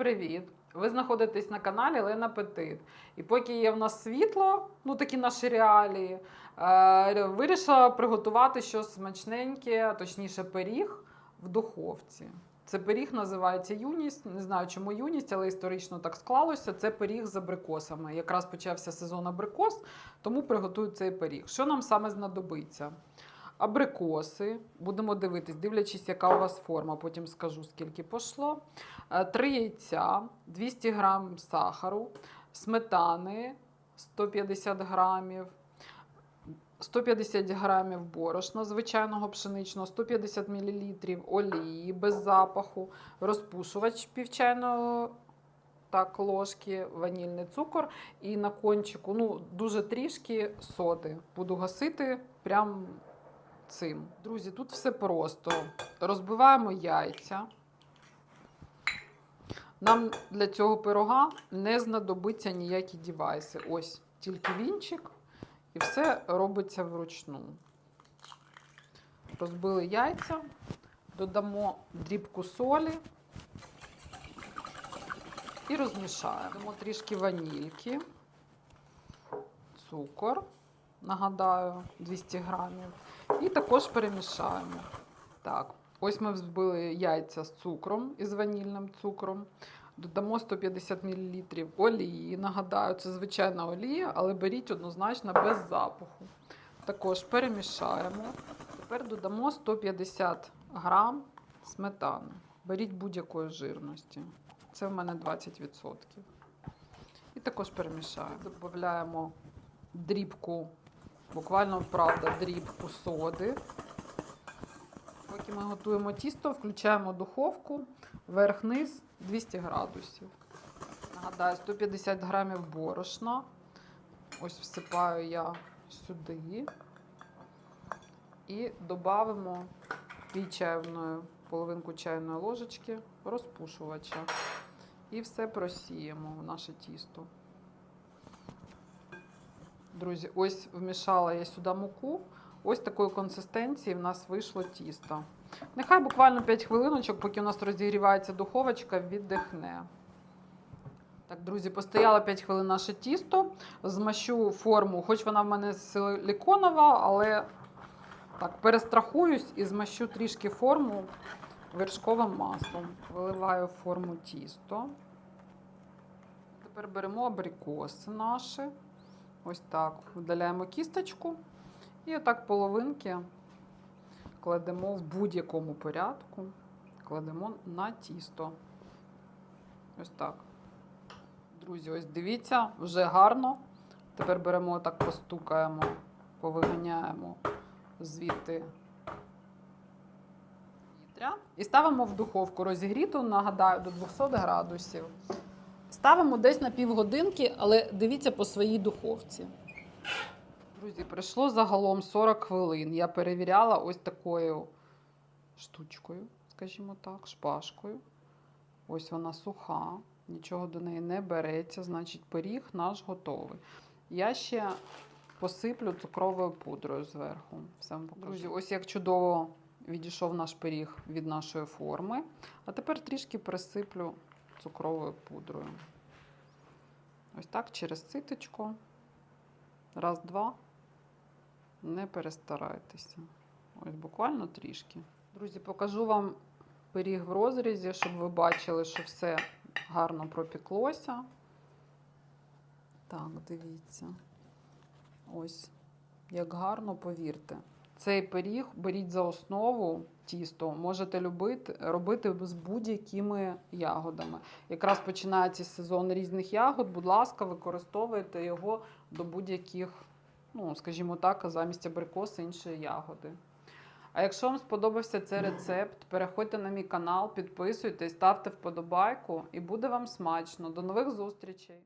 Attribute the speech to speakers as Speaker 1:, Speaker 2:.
Speaker 1: привіт! Ви знаходитесь на каналі Лена Петит. І поки є в нас світло, ну такі наші реалії, е, вирішила приготувати щось смачненьке, точніше пиріг в духовці. Це пиріг називається юність. Не знаю, чому юність, але історично так склалося. Це пиріг з абрикосами. Якраз почався сезон абрикос, тому приготую цей пиріг. Що нам саме знадобиться? Абрикоси, будемо дивитись, дивлячись, яка у вас форма, потім скажу, скільки пішло. Е, Три яйця, 200 грам сахару, сметани 150 грамів, 150 грамів борошна звичайного пшеничного, 150 мл олії без запаху, розпушувач півчайної так, ложки, ванільний цукор і на кончику, ну, дуже трішки соди. Буду гасити прям цим. Друзі, тут все просто. Розбиваємо яйця. Нам для цього пирога не знадобиться ніякі дівайси. Ось тільки вінчик, і все робиться вручну. Розбили яйця, додамо дрібку солі і розмішаємо. Додамо трішки ванільки, цукор, нагадаю, 200 грамів. І також перемішаємо. Так, ось ми взбили яйця з цукром із ванільним цукром. Додамо 150 мл олії. Нагадаю, це звичайна олія, але беріть однозначно без запаху. Також перемішаємо. Тепер додамо 150 грам сметани. Беріть будь-якої жирності. Це в мене 20%. І також перемішаємо. Додаємо дрібку, буквально правда, дрібку соди. Поки ми готуємо тісто, включаємо духовку верх-низ 200 градусів. Нагадаю, 150 грамів борошна. Ось всипаю я сюди. І додамо пів чайної, половинку чайної ложечки розпушувача. І все просіємо в наше тісто. Друзі, ось вмішала я сюди муку. Ось такої консистенції в нас вийшло тісто. Нехай буквально 5 хвилиночок, поки у нас розігрівається духовочка, віддихне. Так, друзі, постояло 5 хвилин наше тісто. Змащу форму, хоч вона в мене силіконова, але так, перестрахуюсь і змащу трішки форму вершковим маслом. Виливаю форму тісто. Тепер беремо абрикоси наші. Ось так. Видаляємо кісточку. І отак половинки кладемо в будь-якому порядку. Кладемо на тісто. Ось так. Друзі, ось дивіться, вже гарно. Тепер беремо так, постукаємо, повиганяємо звідти вітря. І ставимо в духовку розігріту, нагадаю, до 200 градусів. Ставимо десь на півгодинки, але дивіться по своїй духовці. Друзі, пройшло загалом 40 хвилин. Я перевіряла ось такою штучкою, скажімо так, шпажкою. Ось вона суха, нічого до неї не береться, значить, пиріг наш готовий. Я ще посиплю цукровою пудрою зверху. Все вам покажу. Друзі, ось як чудово відійшов наш пиріг від нашої форми. А тепер трішки присиплю цукровою пудрою. Ось так через ситочку. Раз, два. Не перестарайтеся. Ось буквально трішки. Друзі, покажу вам пиріг в розрізі, щоб ви бачили, що все гарно пропіклося. Так, дивіться. Ось, як гарно, повірте. Цей пиріг беріть за основу тісто, можете любити, робити з будь-якими ягодами. Якраз починається сезон різних ягод, будь ласка, використовуйте його до будь-яких, ну, скажімо так, замість абрикоси іншої ягоди. А якщо вам сподобався цей рецепт, переходьте на мій канал, підписуйтесь, ставте вподобайку і буде вам смачно. До нових зустрічей!